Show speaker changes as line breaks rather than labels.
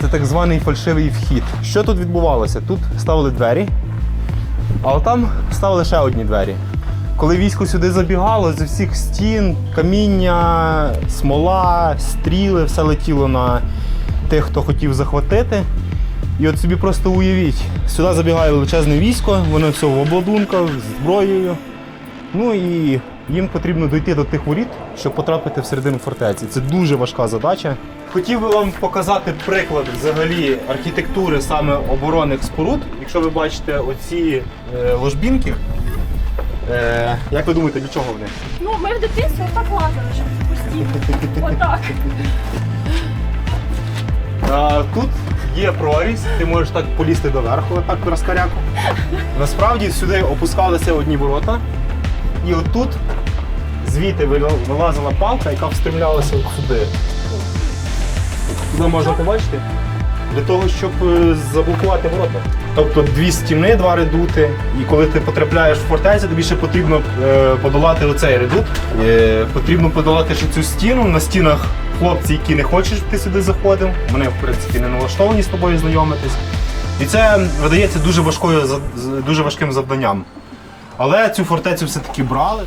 Це так званий фальшивий вхід. Що тут відбувалося? Тут ставили двері, а там ставили ще одні двері. Коли військо сюди забігало, з усіх стін, каміння, смола, стріли, все летіло на тих, хто хотів захватити. І от собі просто уявіть, сюди забігає величезне військо, воно все в обладунках, з зброєю. Ну і їм потрібно дойти до тих воріт, щоб потрапити всередину фортеці. Це дуже важка задача. Хотів би вам показати приклад взагалі архітектури саме оборонних споруд. Якщо ви бачите оці е, ложбінки, е, як ви думаєте, для чого вони?
Ну, ми в дитинстві отак лазили, щоб постійно. Отак.
А, тут є прорізь, ти можеш так полізти доверху, отак розкаряку. Насправді сюди опускалися одні ворота, і отут звідти вилазила палка, яка встремлялася от сюди. Туди можна побачити. Для того, щоб е, заблокувати ворота. Тобто дві стіни, два редути. І коли ти потрапляєш в фортецю, тобі ще потрібно е, подолати оцей редут. Е, потрібно подолати ще цю стіну. На стінах хлопці, які не хочуть, щоб ти сюди заходив. Вони, в принципі, не налаштовані з тобою знайомитись. І це видається дуже важкою дуже важким завданням. Але цю фортецю все-таки брали.